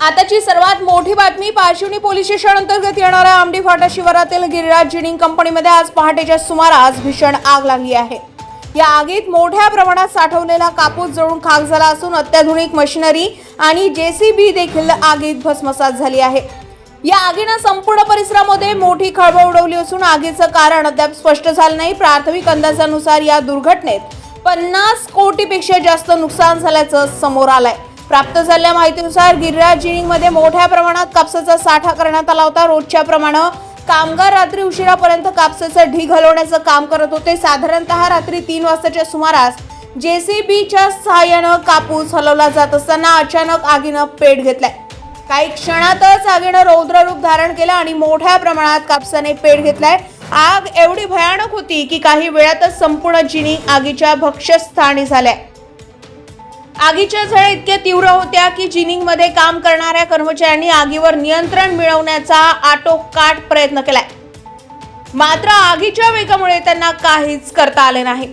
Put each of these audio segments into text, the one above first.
आताची सर्वात मोठी बातमी पारशिवनी पोलीस स्टेशन अंतर्गत येणाऱ्या आमडी फाटा शिवारातील गिरिराज जिनिंग कंपनीमध्ये आज पहाटेच्या सुमारास भीषण आग लागली आहे. या आगीत मोठ्या प्रमाणात साठवलेला कापूस जळून खाक झाला असून अत्याधुनिक मशिनरी आणि जेसीबी देखील आगीत भस्मसात झाली आहे. या आगीनं संपूर्ण परिसरामध्ये मोठी खळबळ उडवली असून आगीचं कारण अद्याप स्पष्ट झालं नाही. प्राथमिक अंदाजानुसार या दुर्घटनेत पन्नास कोटीपेक्षा जास्त नुकसान झाल्याचं समोर आलंय. प्राप्त झालेल्या माहितीनुसार गिरिराज जिनिंगमध्ये मोठ्या प्रमाणात कापसाचा साठा करण्यात आला होता. रोजच्या प्रमाणे कामगार रात्री उशिरापर्यंत कापसाचं ढीग हलवण्याचं काम करत होते. साधारणतः रात्री तीन वाजताच्या सुमारास जेसीबीच्या सहाय्यानं कापूस हलवला जात असताना अचानक आगीनं पेट घेतलाय. काही क्षणातच आगीनं रौद्ररूप धारण केलं आणि मोठ्या प्रमाणात कापसाने पेट घेतलाय. आग एवढी भयानक होती की काही वेळातच संपूर्ण जिनी आगीच्या भक्ष्यस्थानी झाल्या. आगीच्या झळा इतक्या तीव्र होत्या की जिनिंगमध्ये काम करणाऱ्या कर्मचाऱ्यांनी आगीवर नियंत्रण मिळवण्याचा आटोकाट प्रयत्न केलाय. मात्र आगीच्या वेगामुळे त्यांना काहीच करता आले नाही.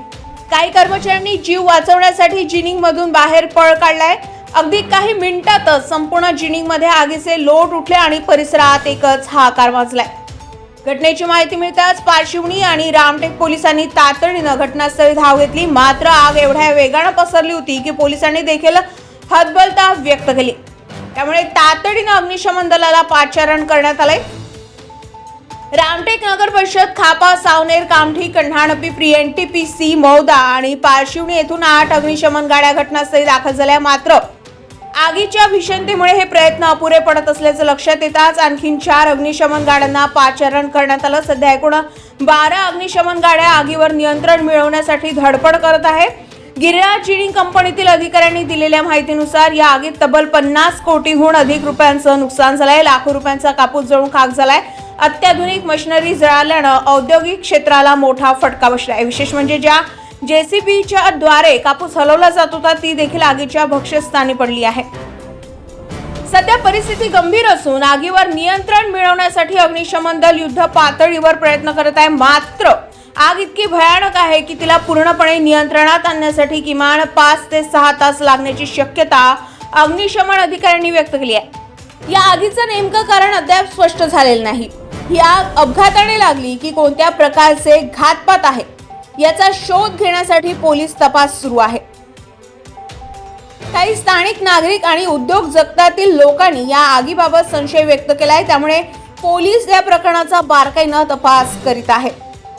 काही कर्मचाऱ्यांनी जीव वाचवण्यासाठी जिनिंग मधून बाहेर पळ काढलाय. अगदी काही मिनिटातच संपूर्ण जिनिंगमध्ये आगीचे लोट उठले आणि परिसरात एकच हाकार वाजलाय घटनेची माहिती मिळताच पारशिवनी आणि रामटेक पोलिसांनी तातडीनं घटनास्थळी धाव घेतली. मात्र आग एवढ्या वेगानं पसरली होती की पोलिसांनी देखील हतबलता व्यक्त केली. त्यामुळे तातडीनं अग्निशमन दलाला पाचारण करण्यात आलंय. रामटेक नगर परिषद खापा सावनेर कामठी कंढाणपी pre N T P C Mauda आणि पारशिवनी येथून आठ अग्निशमन गाड्या घटनास्थळी दाखल झाल्या. मात्र आगीच्या भीषणतेमुळे हे प्रयत्न अपुरे पडत असल्याचं लक्षात येताच आणखीन चार अग्निशमन गाड्यांना पाचारण करण्यात आलं. सध्या एकूण बारा अग्निशमन गाड्या आगीवर नियंत्रण मिळवण्यासाठी धडपड करत आहेत. गिरिराज जिनिंग कंपनीतील अधिकाऱ्यांनी दिलेल्या माहितीनुसार या आगीत तब्बल पन्नास कोटीहून अधिक रुपयांचं नुकसान झालंय. लाखो रुपयांचा कापूस जळून खाक झालाय. अत्याधुनिक मशिनरी जळाल्यानं औद्योगिक क्षेत्राला मोठा फटका बसलाय. विशेष म्हणजे ज्या जेसीबीच्या द्वारे कापूस हलवला जात होता ती देखील आगीच्या भक्ष्यस्थानी पडली आहे. सध्या परिस्थिती गंभीर असून आगीवर नियंत्रण मिळवण्यासाठी अग्निशमन दल युद्ध पातळीवर प्रयत्न करत आहे. मात्र आग इतकी भयानक आहे की तिला पूर्णपणे नियंत्रणात आणण्यासाठी किमान पाच ते सहा तास लागण्याची शक्यता अग्निशमन अधिकाऱ्यांनी व्यक्त केली आहे. या आगीचं नेमकं कारण अद्याप स्पष्ट झालेलं नाही. ही आग अपघाताने लागली की कोणत्या प्रकारचे घातपात आहे? याचा शोध घेण्यासाठी पोलीस तपास सुरू आहे. काही स्थानिक नागरिक आणि उद्योग जगतातील लोकांनी या आगीबाबत संशय व्यक्त केलाय. त्यामुळे पोलीस या प्रकरणाचा बारकाईनं तपास करीत आहे.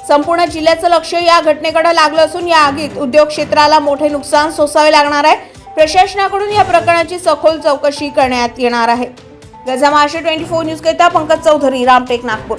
संपूर्ण जिल्ह्याचं लक्ष या घटनेकडे लागलं असून या आगीत उद्योग क्षेत्राला मोठे नुकसान सोसावे लागणार आहे. प्रशासनाकडून या प्रकरणाची सखोल चौकशी करण्यात येणार आहे. गजा महाराष्ट्र ट्वेंटी फोर न्यूज करिता पंकज चौधरी रामटेक नागपूर.